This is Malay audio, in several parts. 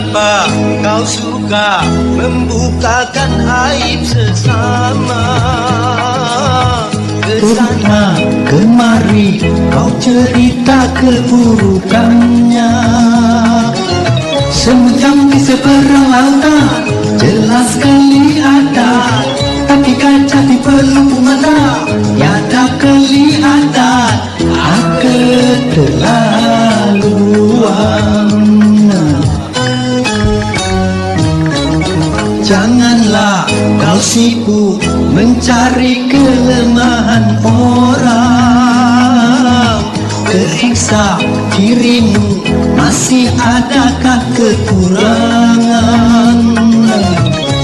Mengapa kau suka membukakan aib sesama? Kesana kemari kau cerita keburukannya. Semujang di seberang lautan sibuk mencari kelemahan orang. Periksa dirimu masih adakah kekurangan?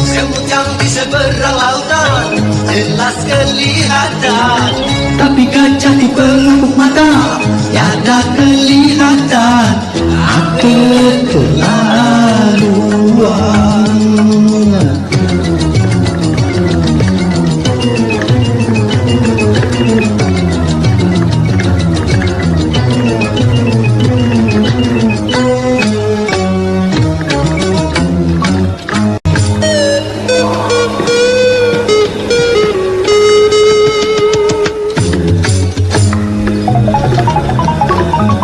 Semujang di seberang lautan jelas kelihatan. Tapi kaca di pelupuk mata tiada kelihatan. Aku terlaluan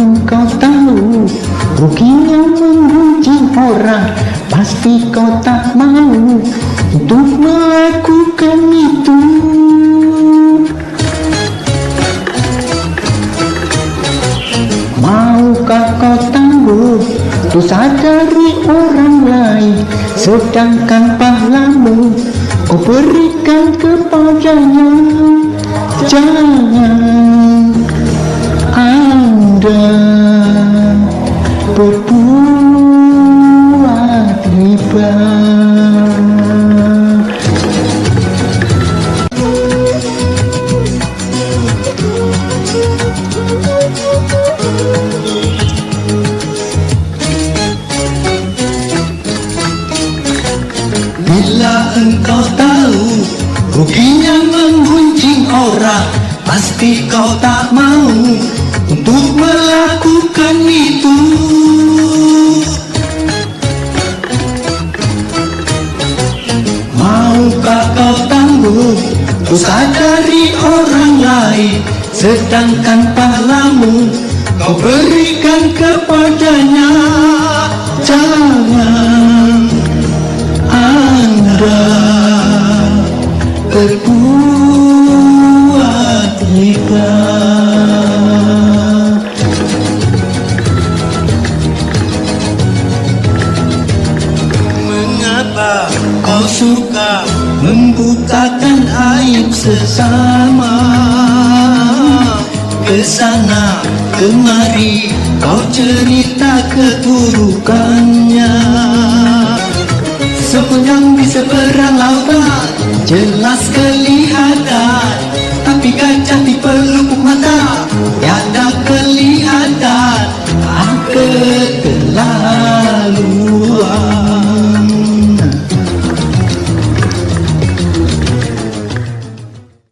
engkau tahu Ruginya menggunjing orang. Pasti kau tak mau Untuk melakukan itu. Maukah kau tangguh Dosa dari orang lain? Sedangkan pahlamu Kau berikan kepadanya. Jangan Bila engkau tahu ruginya menggunjing orang Pasti kau tak mau untuk melakukan itu dosa dari orang lain Sedangkan pahlamu kau berikan kepadanya. Jangan anda berbuat riba Kau suka membutakan aib sesama. Kesana kemari kau cerita keburukannya Sepanjang di seberang lautan jelas di